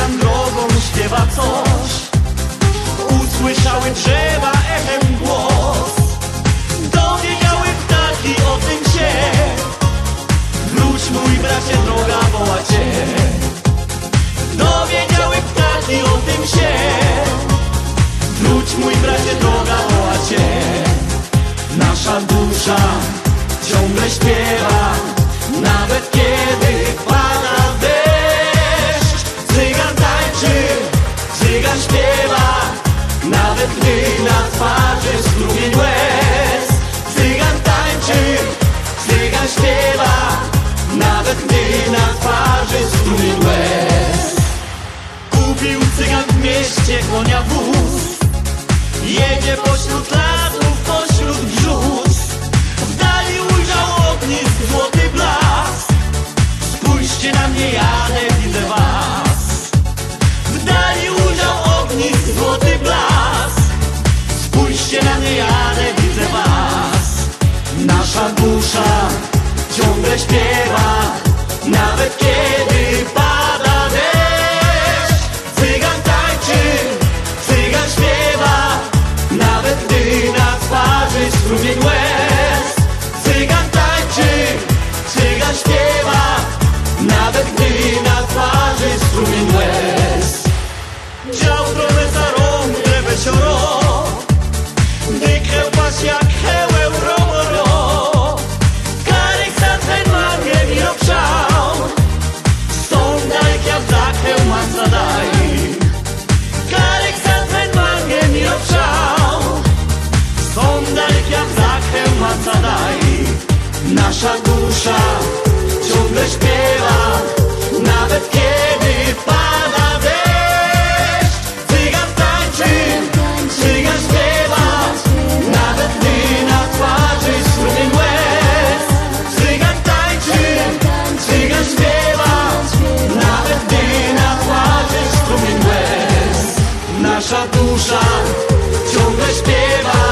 tam drogą śpiewa coś. Usłyszały drzewa echem głos. Dowiedziały ptaki o tym się. Wróć mój bracie, droga woła cię. Dowiedziały ptaki o tym się. Wróć mój bracie, droga woła cię. Nasza dusza ciągle śpiewa Nawet kiedy Nawet gdy na twarzy strumień łez. Cygan tańczy, cygan śpiewa. Nawet gdy na twarzy strumień łez. Kupił cygan w mieście konia wóz. Jedzie pośród lasów, pośród brzus W dali ujrzał ognisk, złoty blask. Spójrzcie na mnie, jadę, widzę śpiewa mam zadaj Nasza dusza ciągle śpiewa Nawet kiedy pada deszcz. Cygan tańczy, cygan śpiewa Nawet gdy na twarzy strumień łez Cygan tańczy, cygan śpiewa Nawet gdy na twarzy strumień łez Nasza dusza ciągle śpiewa